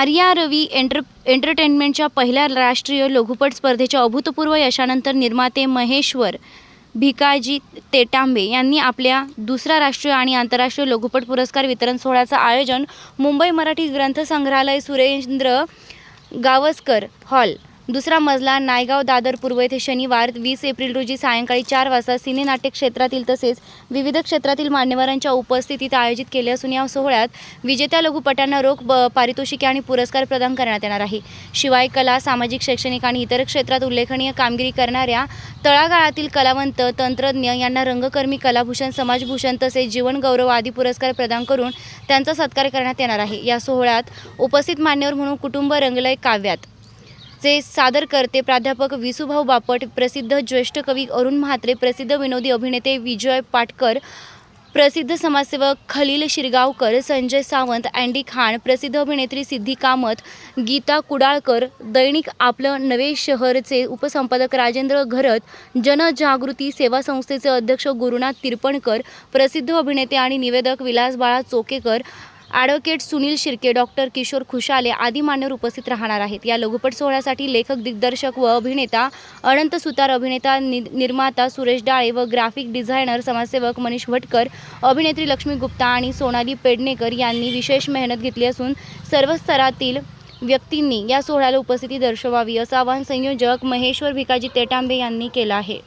आर्या रवी enter एंटरटेनमेंटच्या पहिल्या राष्ट्रीय लघुपट स्पर्धेच्या अभूतपूर्व यशानंतर निर्माते महेश्वर भिकाजी तेटांबे यांनी आपल्या दुसरा राष्ट्रीय आणि आंतरराष्ट्रीय लघुपट पुरस्कार वितरण सोहळ्याचं आयोजन मुंबई मराठी ग्रंथसंग्रहालय सुरेंद्र गावस्कर हॉल दुसरा मजला नायगाव दादर पूर्व येथे शनिवार वीस एप्रिल रोजी सायंकाळी चार वाजता सिने नाट्य क्षेत्रातील तसेच विविध क्षेत्रातील मान्यवरांच्या उपस्थितीत आयोजित केले असून या सोहळ्यात विजेत्या लघुपटांना रोख पारितोषिके आणि पुरस्कार प्रदान करण्यात येणार आहे. शिवाय कला सामाजिक शैक्षणिक आणि इतर क्षेत्रात उल्लेखनीय कामगिरी करणाऱ्या तळागाळातील कलावंत तंत्रज्ञ यांना रंगकर्मी कलाभूषण समाजभूषण तसेच जीवनगौरव आदी पुरस्कार प्रदान करून त्यांचा सत्कार करण्यात येणार आहे. या सोहळ्यात उपस्थित मान्यवर म्हणून कुटुंब रंगलय काव्यात. चे सादर करते प्राध्यापक विसुभाऊ बापट प्रसिद्ध ज्येष्ठ कवी अरुण म्हात्रे प्रसिद्ध विनोदी अभिनेते विजय पाटकर प्रसिद्ध समाजसेवक खलील शिरगावकर संजय सावंत अँडी खान प्रसिद्ध अभिनेत्री सिद्धी कामत गीता कुडाळकर दैनिक आपलं नवे शहरचे उपसंपादक राजेंद्र घरत जनजागृती सेवा संस्थेचे अध्यक्ष गुरुनाथ तिरपणकर प्रसिद्ध अभिनेते आणि निवेदक विलास बाळा चोकेकर ॲडव्होकेट सुनील शिर्के डॉक्टर किशोर खुशाले आदी मान्यवर उपस्थित राहणार आहेत. या लघुपट सोहळ्यासाठी लेखक दिग्दर्शक व अभिनेता अनंत सुतार अभिनेता नि निर्माता सुरेश डाळे व ग्राफिक डिझायनर समाजसेवक मनीष भटकर अभिनेत्री लक्ष्मी गुप्ता आणि सोनाली पेडणेकर यांनी विशेष मेहनत घेतली असून सर्व स्तरातील व्यक्तींनी या सोहळ्याला उपस्थिती दर्शवावी असं आवाहन संयोजक महेश्वर भिकाजी तेटांबे यांनी केलं आहे.